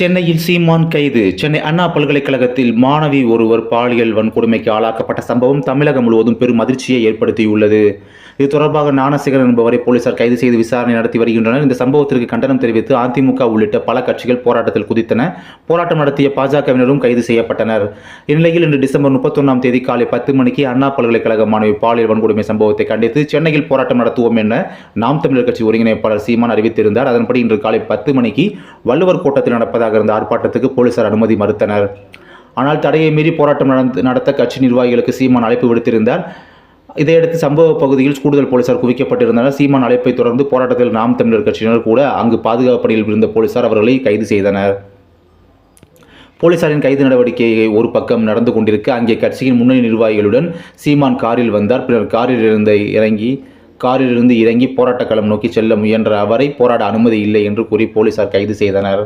சென்னையில் சீமான் கைது. சென்னை அண்ணா பல்கலைக்கழகத்தில் மாணவி ஒருவர் பாலியல் வன்கொடுமைக்கு ஆளாக்கப்பட்ட சம்பவம் தமிழகம் முழுவதும் பெரும் அதிர்ச்சியை ஏற்படுத்தியுள்ளது. இது தொடர்பாக ஞானசேகரன் என்பவரை போலீசார் கைது செய்து விசாரணை நடத்தி வருகின்றனர். இந்த சம்பவத்திற்கு கண்டனம் தெரிவித்து அதிமுக உள்ளிட்ட பல கட்சிகள் போராட்டத்தில் குதித்தன. போராட்டம் நடத்திய பாஜகவினரும் கைது செய்யப்பட்டனர். இந்நிலையில் இன்று டிசம்பர் முப்பத்தொன்னாம் தேதி காலை பத்து மணிக்கு அண்ணா பல்கலைக்கழக மாணவி பாலியல் வன்கொடுமை சம்பவத்தை கண்டித்து சென்னையில் போராட்டம் நடத்துவோம் என நாம் தமிழர் கட்சி ஒருங்கிணைப்பாளர் சீமான் அறிவித்திருந்தார். அதன்படி இன்று காலை பத்து மணிக்கு வள்ளுவர் கூட்டத்தில் நடப்பதாக இருந்த ஆர்ப்பாட்டத்துக்கு போலீசார் அனுமதி மறுத்தனர். ஆனால் தடையை மீறி போராட்டம் நடந்த- நடத்த கட்சி நிர்வாகிகளுக்கு சீமான் அழைப்பு விடுத்திருந்தார். இதையடுத்து சம்பவ பகுதியில் கூடுதல் போலீசார் குவிக்கப்பட்டிருந்தனர். சீமான் அழைப்பை தொடர்ந்து போராட்டத்தில் நாம் தமிழர் கட்சியினர் கூட அங்கு பாதுகாப்பு பணியில் இருந்த போலீசார் அவர்களை கைது செய்தனர். போலீசாரின் கைது நடவடிக்கையை ஒரு பக்கம் நடந்து கொண்டிருக்க. அங்கே கட்சியின் முன்னணி நிர்வாகிகளுடன் சீமான் காரில் வந்தார். பின்னர் காரில் இருந்து இறங்கி காரிலிருந்து இறங்கி போராட்ட களம் நோக்கி செல்ல முயன்ற அவரை போராட அனுமதி இல்லை என்று கூறி போலீசார் கைது செய்தனர்.